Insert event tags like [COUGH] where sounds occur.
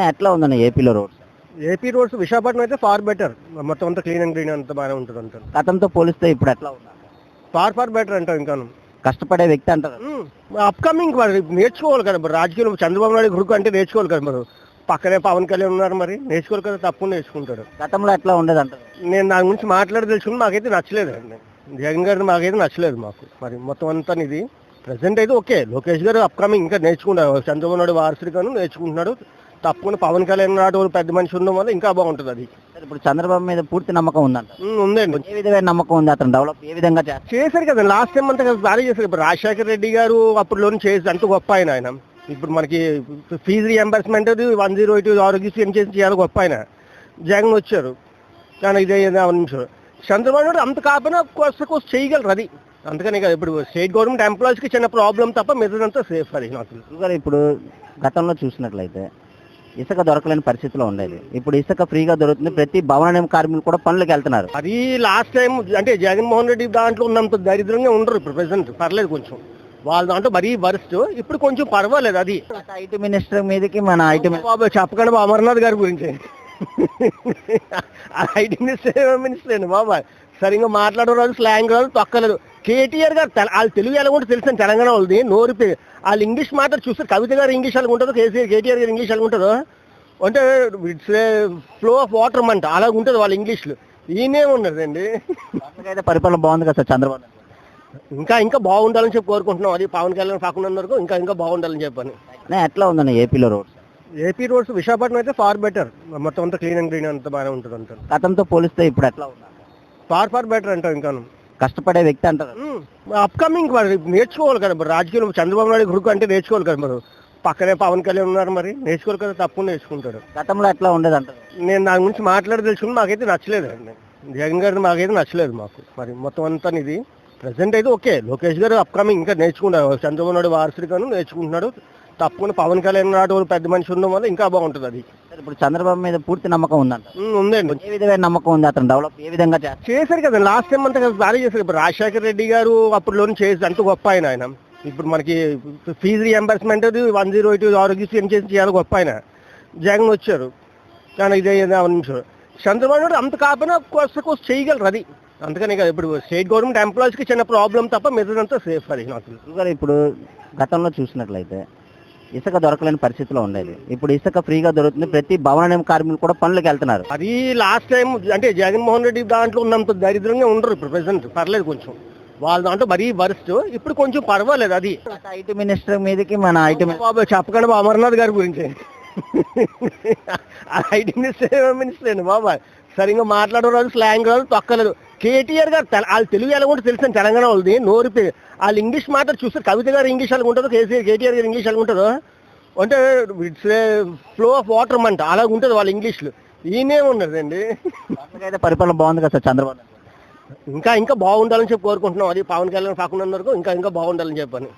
ఎట్లా ఉందన్న ఏపీలో రోడ్స్? ఏపీ రోడ్స్ విశాఖపట్నం అయితే ఫార్ బెటర్. మొత్తం అంతా క్లీన్ అండ్ గ్రీన్ అంతా బాగానే ఉంటుంది అంటారు. గతంతో పోలిస్తే ఇప్పుడు ఎట్లా ఉందా? ఫార్ ఫార్ బెటర్ అంటాం ఇంకాను. కష్టపడే వ్యక్తి అంటారు? అప్కమింగ్ మరి నేర్చుకోవాలి కదా మరి. రాజకీయం చంద్రబాబు నాయుడు గురుకు అంటే నేర్చుకోవాలి కదా మరి. పక్కనే పవన్ కళ్యాణ్ ఉన్నారు మరి. నేర్చుకోవాలి కదా తప్పు నేర్చుకుంటాడు. గతంలో ఎట్లా ఉండేది అంటారు? నేను దాని గురించి మాట్లాడి తెలుసుకుని మాకైతే నచ్చలేదు. అండి జగన్ గారిది మాకైతే నచ్చలేదు మాకు. మరి మొత్తం అంతా ఇది. ప్రజెంట్ అయితే ఓకే. లోకేష్ గారు అప్కమింగ్ ఇంకా నేర్చుకుంటారు. చంద్రబాబు నాయుడు వారసుడిగాను నేర్చుకుంటున్నాడు. తప్పకుండా పవన్ కళ్యాణ్ నాటి పెద్ద మనిషి ఉండడం వల్ల ఇంకా బాగుంటుంది అది. ఇప్పుడు చంద్రబాబు మీద పూర్తి నమ్మకం ఉందంట ఉమ్, ఉందండి. ఏ విధమైన నమ్మకం ఉంది అతను డెవలప్ ఏ విధంగా చేస్తారు చేశారు కదా లాస్ట్ టైం అంతా బాగా చేశారు. ఇప్పుడు రాజశేఖర రెడ్డి గారు అప్పట్లోనే చేసి అంత గొప్ప ఆయన ఆయన. ఇప్పుడు మనకి fee reimbursement one zero eight Aarogyasri ఏం చేసి చాలా గొప్ప ఆయన. జగన్ వచ్చారు. కానీ ఇదే నిమిషం. చంద్రబాబు నాయుడు అంత కాకపోయినా కోస కోస చేయగలరు అది. అందుకని ఇక ఇప్పుడు స్టేట్ గవర్నమెంట్ ఎంప్లాయీస్కి చిన్న ప్రాబ్లం తప్ప మిగతాదంతా సేఫ్ అది నాకు ఇప్పుడు గతంలో చూసినట్లయితే ఇసుక దొరకలేని పరిస్థితిలో ఉండేది. ఇప్పుడు ఇసుక ఫ్రీగా దొరుకుతుంది. ప్రతి భవన నిర్మాణ కార్మికులు కూడా పనులకు వెళ్తున్నారు. అది లాస్ట్ టైం అంటే జగన్మోహన్ రెడ్డి దాంట్లో ఉన్నంత దరిద్రంగా ఉండరు. ఇప్పుడు ప్రెసెంట్ పర్లేదు కొంచెం. వాళ్ళ దాంట్లో మరీ వరస్ట్. ఇప్పుడు కొంచెం పర్వాలేదు అది. ఐటీ మినిస్టర్ మీదకి మన ఐటీ బాబు చెప్పకండి అమర్నాథ్ గారి గురించి. [LAUGHS] ఐటీ మినిస్టర్ మినిస్టర్ అండి బాబా. సరిగ్గా మాట్లాడడం రాదు స్లాంగ్ రాదు తొక్కలేదు. కేటీఆర్ గారు వాళ్ళు తెలుగు ఎలా ఉంటుందో తెలుసు తెలంగాణ వాళ్ళది నోరు వాళ్ళు ఇంగ్లీష్ మాట చూస్తే కవిత గారు ఇంగ్లీష్ అలాగ ఉంటుందో కేసీఆర్ కేటీఆర్ గారు ఇంగ్లీష్ అలాగ ఉంటుందో అంటే ఇట్స్ ఫ్లో ఆఫ్ వాటర్ అంట అలాగ ఉంటుంది వాళ్ళ ఇంగ్లీష్లో. ఈయనే ఉన్నదండి అయితే పరిపాలన బాగుంది కదా సార్ చంద్రబాబు. ఇంకా ఇంకా బాగుండాలని చెప్పి కోరుకుంటున్నాం. అది పవన్ కళ్యాణ్ కాకుండా వరకు ఇంకా ఇంకా బాగుండాలని చెప్పని. ఎట్లా ఉందన్న ఏపీలో రోడ్స్? ఏపీ రోడ్స్ విశాఖపట్నం అయితే ఫార్ బెటర్. మొత్తం అంతా క్లీన్ అండ్ గ్రీన్ అంతా బాగానే ఉంటుంది అంటారు గతంతో పోలిస్తే ఇప్పుడు ఎట్లా ఉందా? ఫార్ ఫార్ బెటర్ అంటాం ఇంకాను కష్టపడే వ్యక్తి అంటారు. అప్కమింగ్ మరి నేర్చుకోవాలి కదా మరి. రాజకీయం చంద్రబాబు నాయుడు గురుకు అంటే నేర్చుకోవాలి కదా మరి. పక్కనే పవన్ కళ్యాణ్ ఉన్నారు మరి. నేర్చుకోవాలి కదా తప్పు నేర్చుకుంటాడు. గతంలో ఎట్లా ఉండేది అంటారు? నేను దాని గురించి మాట్లాడి తెలుసుకుని మాకైతే నచ్చలేదు. అండి జగన్ గారిది మాకైతే నచ్చలేదు మాకు. మరి మొత్తం అంతా ఇది ప్రజెంట్ అయితే ఓకే లోకేష్ గారు అప్కమింగ్ ఇంకా నేర్చుకుంటారు. చంద్రబాబు నాయుడు వారసుడిగాను నేర్చుకుంటున్నాడు. తప్పకుండా పవన్ కళ్యాణ్ నాటి వాళ్ళు పెద్ద మనిషి ఉండడం వల్ల ఇంకా బాగుంటుంది అది. ఇప్పుడు చంద్రబాబు మీద పూర్తి నమ్మకం ఉందంట. ఉందండి. ఏ విధమైన నమ్మకం ఉంది అతను డెవలప్ ఏ విధంగా చేస్తారు చేశారు కదా లాస్ట్ టైం అంతా బాగా చేశారు. ఇప్పుడు రాజశేఖర రెడ్డి గారు అప్పట్లోనే చేసి అంత గొప్ప ఆయన ఆయన. ఇప్పుడు మనకి fee reimbursement one zero eight Aarogyasri ఏం చేసి చాలా గొప్ప ఆయన. జగన్ వచ్చారు. కానీ ఇదే నిమిషం. చంద్రబాబు నాయుడు అంత కాకపోయినా కోస కోస చేయగలరు అది. అందుకని ఇప్పుడు స్టేట్ గవర్నమెంట్ ఎంప్లాయీస్కి చిన్న ప్రాబ్లం తప్ప మిగతాదంతా సేఫ్ అది నాకు ఇప్పుడు గతంలో చూసినట్లయితే ఇసుక దొరకలేని పరిస్థితిలో ఉండేది. ఇప్పుడు ఇసుక ఫ్రీగా దొరుకుతుంది. ప్రతి భవన నిర్మాణ కార్మికులు కూడా పనులకు వెళ్తున్నారు. అది లాస్ట్ టైం అంటే జగన్మోహన్ రెడ్డి దాంట్లో ఉన్నంత దరిద్రంగా ఉండరు ఇప్పుడు ప్రెసెంట్ పర్లేదు కొంచెం. వాళ్ళ దాంట్లో మరీ వరస్ట్. ఇప్పుడు కొంచెం పర్వాలేదు అది. ఐటీ మినిస్టర్ మీదకి మన ఐటీ బాబు చెప్పకండి బాబు అమర్నాథ్ గారి గురించి. [LAUGHS] ఐటీ మినిస్టర్ మినిస్టర్ అండి బాబా? సరిగ్గా మాట్లాడడం రాదు స్లాంగ్ రాదు తొక్కలేదు. కేటీఆర్ గారు వాళ్ళు తెలుగు ఎలా ఉంటుందో తెలుసు తెలంగాణ వాళ్ళది. నోరు వాళ్ళు ఇంగ్లీష్ మాట చూస్తే కవిత గారు ఇంగ్లీష్ అలాగ ఉంటుందో కేసీఆర్ కేటీఆర్ గారు ఇంగ్లీష్ అలాగ ఉంటుందో అంటే ఇట్స్ ఫ్లో ఆఫ్ వాటర్ అంట. అలాగ ఉంటుంది వాళ్ళ ఇంగ్లీష్లో. ఈయనే ఉన్నదండి. అయితే పరిపాలన బాగుంది కదా సార్ చంద్రబాబు. ఇంకా ఇంకా బాగుండాలని చెప్పి కోరుకుంటున్నాం. అది పవన్ కళ్యాణ్ కాకుండా వరకు ఇంకా ఇంకా బాగుండాలని చెప్పని.